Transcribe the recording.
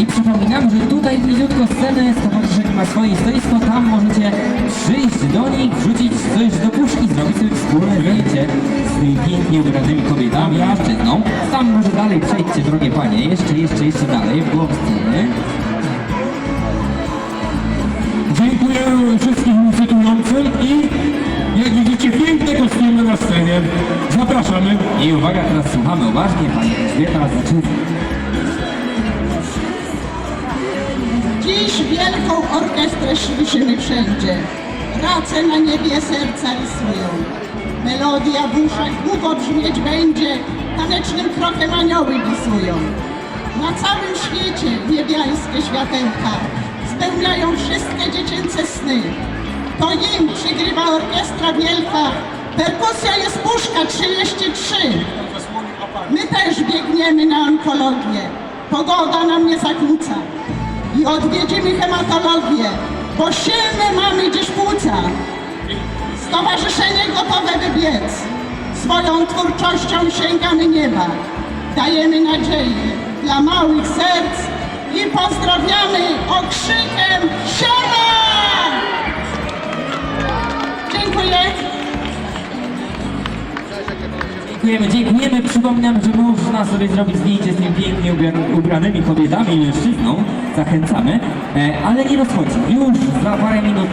I przypominam, że tutaj bliziutko sceny stowarzyszenie ma swoje stoisko, tam możecie przyjść do nich, wrzucić coś do puszki, zrobić sobie wspólne zdjęcie z tymi pięknie ubranymi kobietami mężczyzną. Tam może dalej przejdźcie, drogie panie, jeszcze, jeszcze, jeszcze dalej, w głąb sceny. Dziękuję wszystkim licytującym i jak widzicie piękne kostiumy na scenie. Zapraszamy. I uwaga, teraz słuchamy uważnie, pani Elżbieta zaczyna. Wielką orkiestrę słyszymy wszędzie. Race na niebie serca rysują. Melodia w uszach długo brzmieć będzie, tanecznym krokiem anioły wisują. Na całym świecie niebiańskie światełka spełniają wszystkie dziecięce sny. To im przygrywa orkiestra wielka, perkusja jest puszka 33. My też biegniemy na onkologię. Pogoda nam nie zakłóca. I odwiedzimy hematologię, bo silne mamy dziś płuca. Stowarzyszenie gotowe wybiec. Swoją twórczością sięgamy nieba. Dajemy nadzieję dla małych serc i pozdrawiamy okrzykiem Dziękujemy, dziękujemy. Przypominam, że można sobie zrobić zdjęcie z tymi pięknie ubra- ubranymi kobietami i mężczyzną. Zachęcamy, e, ale nie rozchodzi. Już za parę minut